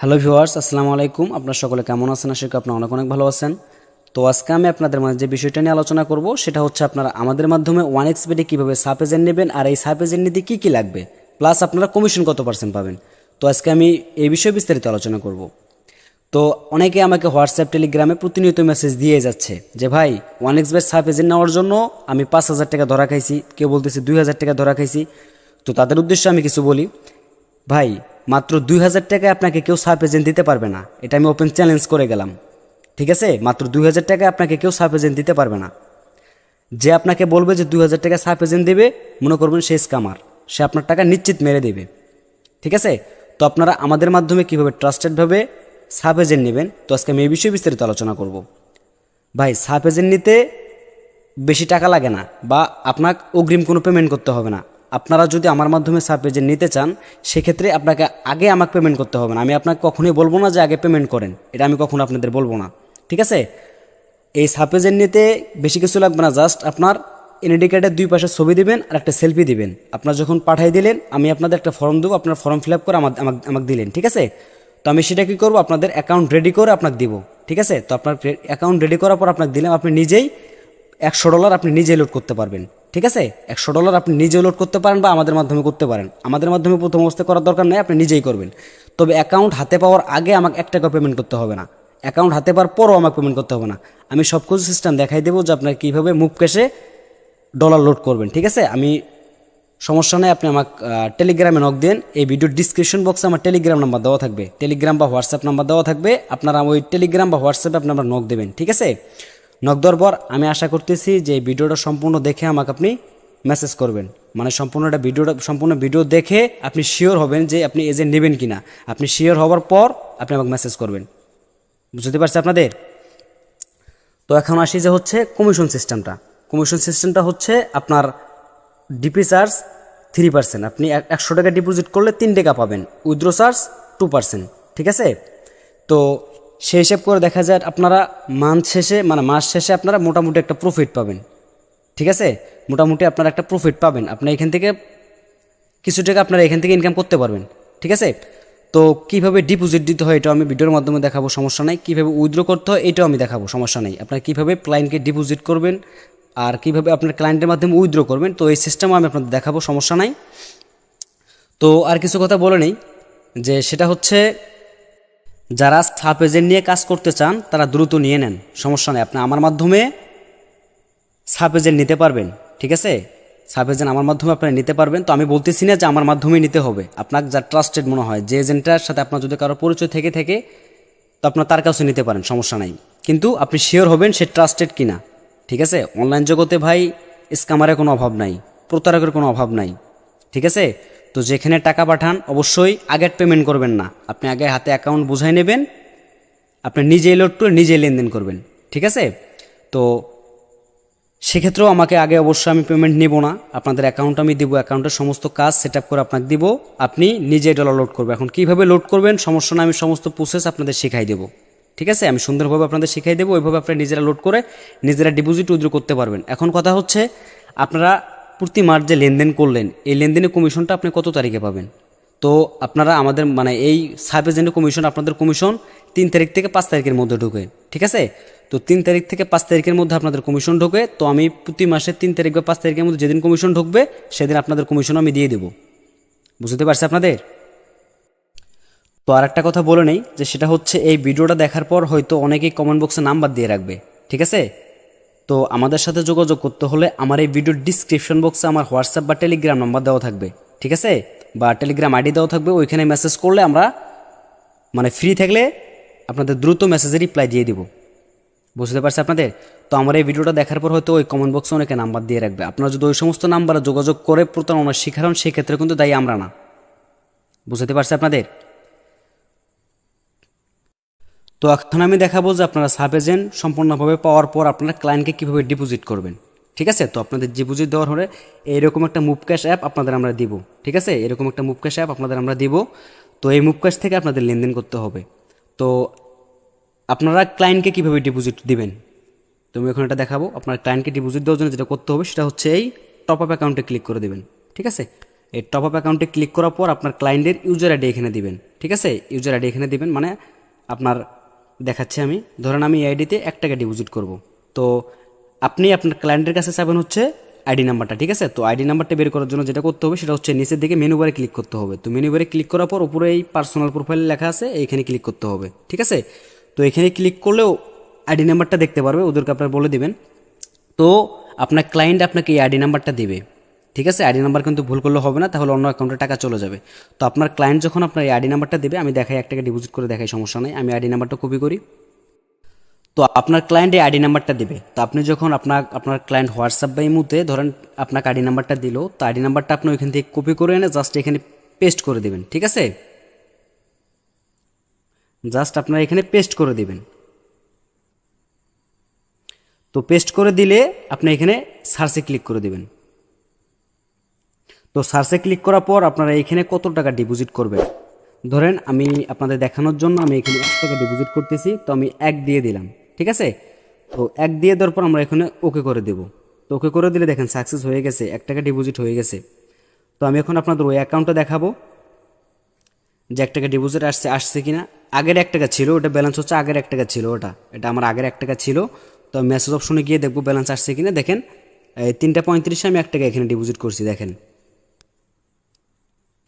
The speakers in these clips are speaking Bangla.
হ্যালো ভিউয়ার্স আসসালামু আলাইকুম। আপনার সকলে কেমন আছেন? আশা করি আপনারা অনেক অনেক ভালো আছেন। তো আজকে আমি আপনাদের মাঝে যে বিষয়টা নিয়ে আলোচনা করব, সেটা হচ্ছে আপনারা আমাদের মাধ্যমে ওয়ান এক্স বেডে কীভাবে সাব এজেন্ট নেবেন আর এই সাব এজেন্ট নিতে কী কী লাগবে প্লাস আপনারা কমিশন কত পার্সেন্ট পাবেন। তো আজকে আমি এই বিষয়ে বিস্তারিত আলোচনা করব। তো অনেকে আমাকে হোয়াটসঅ্যাপ টেলিগ্রামে প্রতিনিয়ত মেসেজ দিয়ে যাচ্ছে যে, ভাই one X bet sub agent নেওয়ার জন্য আমি পাঁচ হাজার টাকা ধরা খাইছি। কেউ বলতেছে, দুই হাজার টাকা ধরা খাইছি। তো তাদের উদ্দেশ্যে আমি কিছু বলি। ভাই মাত্র দুই হাজার টাকায় আপনাকে কেউ সাব এজেন্ট দিতে পারবে না। এটা আমি ওপেন চ্যালেঞ্জ করে গেলাম। ঠিক আছে? মাত্র দুই হাজার টাকায় আপনাকে কেউ সাব এজেন্ট দিতে পারবে না। যে আপনাকে বলবে যে দুই হাজার টাকা সাব এজেন্ট দেবে, মনে করবেন সে স্কামার সে আপনার টাকা নিশ্চিত মেরে দেবে। ঠিক আছে? তো আপনারা আমাদের মাধ্যমে কীভাবে ট্রাস্টেডভাবে সাব এজেন্ট নেবেন? তো আজকে আমি এই বিষয়ে বিস্তারিত আলোচনা করব। ভাই সাব এজেন্ট নিতে বেশি টাকা লাগে না বা আপনাকে অগ্রিম কোনো পেমেন্ট করতে হবে না। আপনারা যদি আমার মাধ্যমে সাব এজেন্ট নিতে চান, সেক্ষেত্রে আপনাকে আগে আমাকে পেমেন্ট করতে হবে না। আমি আপনাকে কখনোই বলব না যে আগে পেমেন্ট করেন। এটা আমি কখনো আপনাদের বলব না। ঠিক আছে? এই সাব এজেন্ট নিতে বেশি কিছু লাগবে না জাস্ট আপনার এনআইডি কার্ডের দুই পাশে ছবি দিবেন আর একটা সেলফি দিবেন। আপনার যখন পাঠাই দিলেন, আমি আপনাদের একটা ফর্ম দেবো, আপনার ফর্ম ফিল আপ করে আমার আমাকে দিলেন। ঠিক আছে? তো আমি সেটা কী করব? আপনাদের অ্যাকাউন্ট রেডি করে আপনাকে দিব। ঠিক আছে? তো আপনার অ্যাকাউন্ট রেডি করার পর আপনাকে দিলাম, আপনি নিজেই একশো ডলার আপনি নিজেই লোড করতে পারবেন। ঠিক আছে? একশো ডলার আপনি নিজেও লোড করতে পারেন বা আমাদের মাধ্যমে করতে পারেন। আমাদের মাধ্যমে প্রথম অবস্থায় করার দরকার নেই, আপনি নিজেই করবেন। তবে অ্যাকাউন্ট হাতে পাওয়ার আগে আমাকে এক টাকা পেমেন্ট করতে হবে না। অ্যাকাউন্ট হাতে পাওয়ার পরও আমাকে পেমেন্ট করতে হবে না। আমি সব কিছু সিস্টেম দেখাই দেবো যে আপনার কীভাবে মুভ ক্যাশে ডলার লোড করবেন, ঠিক আছে? আমি সমস্যা নেই, আপনি আমাকে টেলিগ্রামে নক দেন এই ভিডিওর ডিসক্রিপশন বক্সে আমার টেলিগ্রাম নাম্বার দেওয়া থাকবে। টেলিগ্রাম বা হোয়াটসঅ্যাপ নাম্বার দেওয়া থাকবে। আপনারা ওই টেলিগ্রাম বা হোয়াটসঅ্যাপে আপনি নক দেবেন, ঠিক আছে? নক পর আমি আশা করতেছি যে ভিডিওটা সম্পূর্ণ দেখে আমাকে আপনি মেসেজ করবেন। মানে সম্পূর্ণ একটা ভিডিওটা সম্পূর্ণ ভিডিও দেখে আপনি শিওর হবেন যে আপনি এজেন্ট নেবেন কিনা। আপনি শিওর হওয়ার পর আপনি আমাকে মেসেজ করবেন। বুঝতে পারছি আপনাদের? তো এখন আসি যে হচ্ছে কমিশন সিস্টেমটা কমিশন সিস্টেমটা হচ্ছে আপনার ডিপি চার্জ থ্রি পার্সেন্ট আপনি এক- একশো টাকা ডিপোজিট করলে তিন টাকা পাবেন। উইথড্র চার্জ টু পার্সেন্ট ঠিক আছে? তো সেই হিসাব করে দেখা যায় আপনারা মান্থ শেষে মানে মাস শেষে আপনারা মোটামুটি একটা প্রফিট পাবেন। ঠিক আছে? মোটামুটি আপনারা একটা প্রফিট পাবেন। আপনি এখান থেকে কিছু টাকা আপনারা এখান থেকে ইনকাম করতে পারবেন। ঠিক আছে? তো কীভাবে ডিপোজিট দিতে হয় এটাও আমি ভিডিওর মাধ্যমে দেখাবো, সমস্যা নাই। কীভাবে উইথড্র করতে হয় এটাও আমি দেখাবো, সমস্যা নেই। আপনারা কীভাবে ক্লায়েন্টকে ডিপোজিট করবেন আর কীভাবে আপনার ক্লায়েন্টের মাধ্যমে উইথড্র করবেন, তো এই সিস্টেমও আমি আপনাদের দেখাবো, সমস্যা নাই। তো আর কিছু কথা বলে নেই, যে সেটা হচ্ছে যারা সাব এজেন্ট নিয়ে কাজ করতে চান, তারা দ্রুত নিয়ে নেন। সমস্যা নেই। আপনি আমার মাধ্যমে সাব এজেন্ট নিতে পারবেন, ঠিক আছে? সাব এজেন্ট আমার মাধ্যমে আপনি নিতে পারবেন। তো আমি বলতেছি না যে আমার মাধ্যমেই নিতে হবে। আপনার যা ট্রাস্টেড মনে হয়, যে এজেন্টটার সাথে আপনার যদি কারও পরিচয় থেকে থেকে, তো আপনার তার কাছে নিতে পারেন, সমস্যা নাই। কিন্তু আপনি শিওর হবেন সে ট্রাস্টেড কিনা, ঠিক আছে? অনলাইন জগতে ভাই স্কামারের কোনো অভাব নাই, প্রতারকের কোনো অভাব নাই, ঠিক আছে? তো যেখানে টাকা পাঠান, অবশ্যই আগের পেমেন্ট করবেন না। আপনি আগে হাতে অ্যাকাউন্ট বুঝাই নেবেন, আপনি নিজেই লোড করে নিজেই লেনদেন করবেন, ঠিক আছে? তো সেক্ষেত্রেও আমাকে আগে অবশ্যই আমি পেমেন্ট নেব না। আপনাদের অ্যাকাউন্ট আমি দিব অ্যাকাউন্টের সমস্ত কাজ সেট করে আপনাকে দিব। আপনি নিজেই ডলার লোড করবেন। এখন কীভাবে লোড করবেন, সমস্যা না, আমি সমস্ত প্রসেস আপনাদের শেখাই দেবো। ঠিক আছে? আমি সুন্দরভাবে আপনাদের শিখাই দেবো। ওইভাবে আপনারা নিজেরা লোড করে নিজেরা ডিপোজিট উইথড্র করতে পারবেন। এখন কথা হচ্ছে, আপনারা প্রতি মাস যে লেনদেন করলেন, এই লেনদেনের কমিশনটা আপনি কত তারিখে পাবেন? তো আপনারা আমাদের মানে এই সাব এজেন্টের কমিশন, আপনাদের কমিশন তিন তারিখ থেকে পাঁচ তারিখের মধ্যে ঢুকে, ঠিক আছে? তো তিন তারিখ থেকে পাঁচ তারিখের মধ্যে আপনাদের কমিশন ঢোকে, তো আমি প্রতি মাসের তিন তারিখ বা পাঁচ তারিখের মধ্যে যেদিন কমিশন ঢুকবে, সেদিন আপনাদের কমিশন আমি দিয়ে দেবো। বুঝতে পারছি আপনাদের? তো আর একটা কথা বলে নেই, যে সেটা হচ্ছে এই ভিডিওটা দেখার পর হয়তো অনেকেই কমেন্ট বক্সে নাম্বার দিয়ে রাখবে, ঠিক আছে? তো আমাদের সাথে যোগাযোগ করতে হলে আমার এই ভিডিওর ডিসক্রিপশন বক্সে আমার হোয়াটসঅ্যাপ বা টেলিগ্রাম নাম্বার দেওয়া থাকবে, ঠিক আছে? বা টেলিগ্রাম আইডি দেওয়া থাকবে, ওইখানে মেসেজ করলে আমরা মানে ফ্রি থাকলে আপনাদের দ্রুত মেসেজে রিপ্লাই দিয়ে দিব। বুঝতে পারছি আপনাদের? তো আমার এই ভিডিওটা দেখার পর হয়তো ওই কমেন্ট বক্সে অনেকে নাম্বার দিয়ে রাখবে। আপনারা যদি ওই সমস্ত নাম্বারে যোগাযোগ করে প্রতারণা শিখার হন, সেক্ষেত্রে কিন্তু দায়ী আমরা না। বুঝতে পারছি আপনাদের? তো এখন আমি দেখাবো যে আপনারা সাব এজেন্ট সম্পূর্ণভাবে পাওয়ার পর আপনারা ক্লায়েন্টকে কীভাবে ডিপোজিট করবেন। ঠিক আছে? তো আপনাদের ডিপোজিট দেওয়ার হলে এইরকম একটা মুভ ক্যাশ অ্যাপ আপনাদের আমরা দিব। ঠিক আছে? এরকম একটা মুভ ক্যাশ অ্যাপ আপনাদের আমরা দিব। তো এই মুভ ক্যাশ থেকে আপনাদের লেনদেন করতে হবে। তো আপনারা ক্লায়েন্টকে কীভাবে ডিপোজিট দিবেন? তো আমি এখন এটা দেখাবো। আপনার ক্লায়েন্টকে ডিপোজিট দেওয়ার জন্য যেটা করতে হবে সেটা হচ্ছে এই টপ আপ অ্যাকাউন্টে ক্লিক করে দেবেন। ঠিক আছে? এই টপ আপ অ্যাকাউন্টে ক্লিক করার পর আপনার ক্লায়েন্টের ইউজার আইডি এখানে দিবেন। ঠিক আছে? ইউজার আইডি এখানে দিবেন মানে আপনার দেখাচ্ছি আমি। ধরেন আমি এই আইডিতে এক টাকা ডিপোজিট করব। তো আপনি আপনার ক্লায়েন্টের কাছে চাবেন হচ্ছে আইডি নাম্বারটা, ঠিক আছে? তো আইডি নাম্বারটা বের করার জন্য যেটা করতে হবে সেটা হচ্ছে নিচের দিকে মেনু বারে ক্লিক করতে হবে। তো মেনু বারে ক্লিক করার পর উপরে এই পার্সোনাল প্রোফাইল লেখা আছে, এইখানে ক্লিক করতে হবে, ঠিক আছে? তো এখানে ক্লিক করলেও আইডি নাম্বারটা দেখতে পারবে, ওদেরকে আপনার বলে দিবেন। তো আপনার ক্লায়েন্ট আপনাকে এই আইডি নাম্বারটা দিবে। ঠিক আছে? আইডি নাম্বার কিন্তু ভুল করলে হবে না, তাহলে অন্য অ্যাকাউন্টে টাকা চলে যাবে। তো আপনার ক্লায়েন্ট যখন আপনার এই আইডি নাম্বারটা দেবে, আমি দেখাই এক টাকা ডিপোজিট করে দেখাই, সমস্যা নেই। আমি আইডি নাম্বারটা কপি করি। তো আপনার ক্লায়েন্ট এই আইডি নাম্বারটা দেবে। তো আপনি যখন আপনার আপনার ক্লায়েন্ট হোয়াটসঅ্যাপ বা ইমুতে ধরেন আপনাকে আইডি নাম্বারটা দিল, তো আইডি নাম্বারটা আপনি ওইখান থেকে কপি করে এনে জাস্ট এখানে পেস্ট করে দেবেন, ঠিক আছে? জাস্ট আপনার এখানে পেস্ট করে দেবেন। তো পেস্ট করে দিলে আপনি এখানে সার্চে ক্লিক করে দিবেন। তো সার্চে ক্লিক করার পর আপনারা এখানে কত টাকা ডিপোজিট করবেন? ধরেন আমি আপনাদের দেখানোর জন্য আমি এখানে এক টাকা ডিপোজিট করতেছি, তো আমি এক দিয়ে দিলাম, ঠিক আছে? তো এক দিয়ে দেওয়ার পর আমরা এখানে ওকে করে দেব। তো ওকে করে দিলে দেখেন সাকসেস হয়ে গেছে, এক টাকা ডিপোজিট হয়ে গেছে। তো আমি এখন আপনাদের ওই অ্যাকাউন্টটা দেখাবো, যে এক টাকা ডিপোজিট আসছে আসছে কিনা। আগের এক টাকা ছিল, ওটা ব্যালেন্স হচ্ছে আগের এক টাকা ছিল ওটা। এটা আমার আগের এক টাকা ছিল। তো মেসেজ অপশনে গিয়ে দেখব ব্যালেন্স আসছে কিনা। দেখেন, এই তিনটা পঁয়ত্রিশে আমি এক টাকা এখানে ডিপোজিট করছি, দেখেন।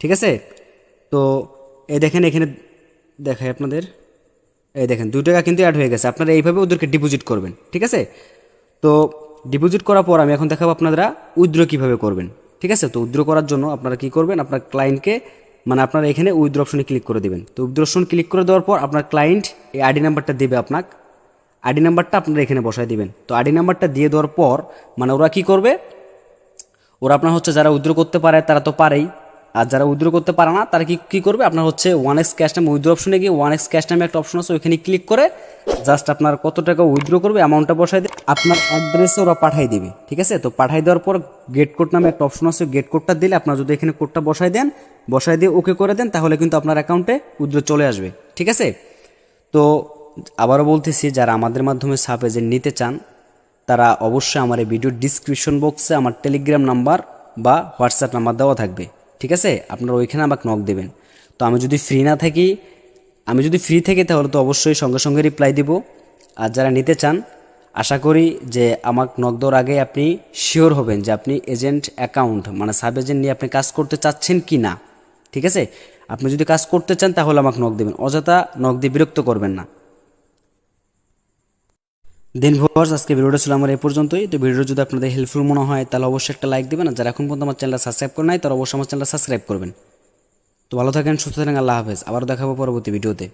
ঠিক আছে? তো এই দেখেন এখানে দেখাই আপনাদের। এই দেখেন, দুই টাকা কিন্তু অ্যাড হয়ে গেছে। আপনারা এইভাবে ওদেরকে ডিপোজিট করবেন, ঠিক আছে? তো ডিপোজিট করার পর আমি এখন দেখাবো আপনারা উইথড্র কীভাবে করবেন, ঠিক আছে? তো উইথড্র করার জন্য আপনারা কি করবেন? আপনার ক্লায়েন্টকে মানে আপনারা এখানে উইথড্র অপশনে ক্লিক করে দেবেন। তো উইথড্র অপশন ক্লিক করে দেওয়ার পর আপনার ক্লায়েন্ট এই আইডি নাম্বারটা দেবে আপনাকে। আইডি নাম্বারটা আপনারা এখানে বসায় দিবেন। তো আইডি নাম্বারটা দিয়ে দেওয়ার পর মানে ওরা কি করবে? ওরা আপনার হচ্ছে যারা উইথড্র করতে পারে, তারা তো পারেই। আর যারা উইথড্র করতে পারে না, তারা কি কি করবে? আপনার হচ্ছে ওয়ান এক্স ক্যাশ নামে উইথড্র অপশনে গিয়ে ওয়ান এক্স ক্যাশ নামে একটা অপশন আছে, ওইখানে ক্লিক করে জাস্ট আপনার কত টাকা উইথড্র করবে অ্যামাউন্টটা বসাই দিয়ে আপনার অ্যাড্রেসে ওরা পাঠাই দেবে, ঠিক আছে? তো পাঠাই দেওয়ার পর গেট কোড নামে একটা অপশন আছে গেট কোডটা দিলে আপনার যদি এখানে কোডটা বসাই দেন বসাই দিয়ে ওকে করে দেন, তাহলে কিন্তু আপনার অ্যাকাউন্টে উইথড্র চলে আসবে, ঠিক আছে? তো আবারও বলতেছি, যারা আমাদের মাধ্যমে সাব এজেন্ট নিতে চান, তারা অবশ্যই আমার এই ভিডিও ডিসক্রিপশন বক্সে আমার টেলিগ্রাম নাম্বার বা হোয়াটসঅ্যাপ নাম্বার দেওয়া থাকবে। ঠিক আছে? আপনারা ওইখানে আমাকে নক দেবেন। তো আমি যদি ফ্রি না থাকি, আমি যদি ফ্রি থাকি তাহলে তো অবশ্যই সঙ্গে সঙ্গে রিপ্লাই দিব। আর যারা নিতে চান, আশা করি যে আমাকে নক দেওয়ার আগে আপনি শিওর হবেন যে আপনি এজেন্ট অ্যাকাউন্ট মানে সাব এজেন্ট নিয়ে আপনি কাজ করতে চাচ্ছেন কি না। ঠিক আছে? আপনি যদি কাজ করতে চান তাহলে আমাকে নক দেবেন। অযথা নক দিয়ে বিরক্ত করবেন না। দেন ভিউয়ার্স আজকে ভিডিওটা ছিল আমার এই পর্যন্তই। তো ভিডিও যদি আপনাদের হেল্পফুল মনে হয়, তাহলে অবশ্যই একটা লাইক দেবেন। আর যারা এখন পর্যন্ত আমার চ্যানেলটা সাবস্ক্রাইব করে নাই, তারা অবশ্যই আমার চ্যানেলটা সাবস্ক্রাইব করবেন। তো ভালো থাকেন, সুস্থ থাকেন, আল্লাহ হাফেজ। আবার দেখাবো পরবর্তী ভিডিওতে।